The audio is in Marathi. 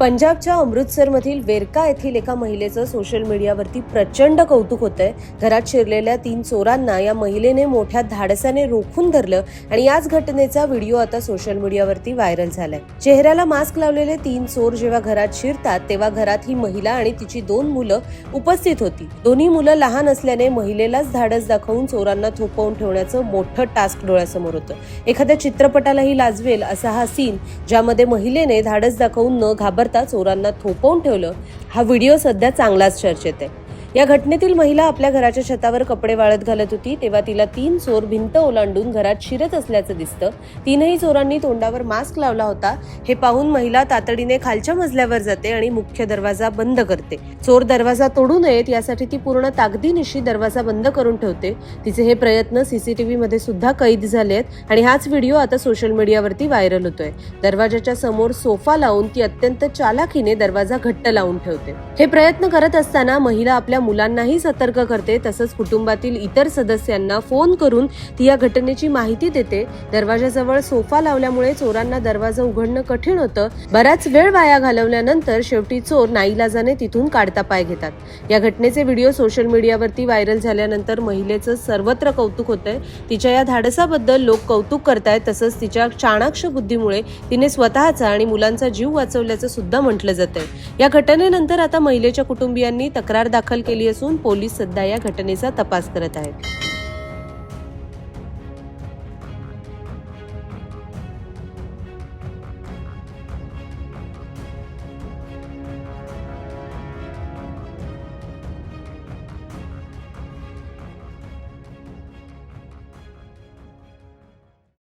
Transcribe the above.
पंजाबच्या अमृतसरमधील वेरका येथील एका महिलेचं सोशल मीडियावरती प्रचंड कौतुक होतंय. घरात शिरलेल्या तीन चोरांना या महिलेने मोठ्या धाडसाने रोखून धरलं आणि याच घटनेचा व्हिडिओ आता सोशल मीडियावरती व्हायरल झालाय. चेहऱ्याला मास्क लावलेले तीन चोर जेव्हा घरात शिरतात तेव्हा घरात ही महिला आणि तिची दोन मुलं उपस्थित होती. दोन्ही मुलं लहान असल्याने महिलेलाच धाडस दाखवून चोरांना थोपवून ठेवण्याचं मोठं टास्क डोळ्यासमोर होतं. एखाद्या चित्रपटालाही लाजवेल असा हा सीन ज्यामध्ये महिलेने धाडस दाखवून न घाबर घाबरता चोरांना थोपवून ठेवलं. हा व्हिडिओ सध्या चांगलाच चर्चेत आहे. या घटनेतील महिला आपल्या घराच्या छतावर कपडे वाळत घालत होती तेव्हा तिला तीन चोर भिंत ओलांडून घरात शिरत असल्याचं दिसतं. तीनही चोरांनी तोंडावर मास्क लावला होता. हे पाहून महिला तातडीने खालच्या मजल्यावर जाते आणि मुख्य दरवाजा बंद करते. चोर दरवाजा तोडू नयेत यासाठी ती पूर्ण ताकदीनिशी दरवाजा बंद करून ठेवते. तिचे हे प्रयत्न सीसीटीव्ही मध्ये सुद्धा कैद झाले आहेत आणि हाच व्हिडिओ आता सोशल मीडियावरती व्हायरल होतोय. दरवाजाच्या समोर सोफा लावून ती अत्यंत चालाखीने दरवाजा घट्ट लावून ठेवते. हे प्रयत्न करत असताना महिला आपल्या मुलांनाही सतर्क करते तसंच कुटुंबातील इतर सदस्यांना फोन करून ती या घटनेची माहिती देते. दरवाजाजवळ सोफा लावल्यामुळे चोरांना दरवाजा उघडणं कठीण होतं. बराच वेळ वाया घालवल्यानंतर शेवटी चोर नाईलाजाने तिथून काढता पाय घेतात. या घटनेचे व्हिडिओ सोशल मीडियावरती व्हायरल झाल्यानंतर महिलेचं सर्वत्र कौतुक होतंय. तिच्या या धाडसाबद्दल लोक कौतुक करतायत तसंच तिच्या चाणाक्ष बुद्धीमुळे तिने स्वतःचा आणि मुलांचा जीव वाचवल्याचं सुद्धा म्हटलं जातंय. या घटनेनंतर आता महिलेच्या कुटुंबियांनी तक्रार दाखल केली असून पोलीस सध्या या घटनेचा तपास करत आहेत.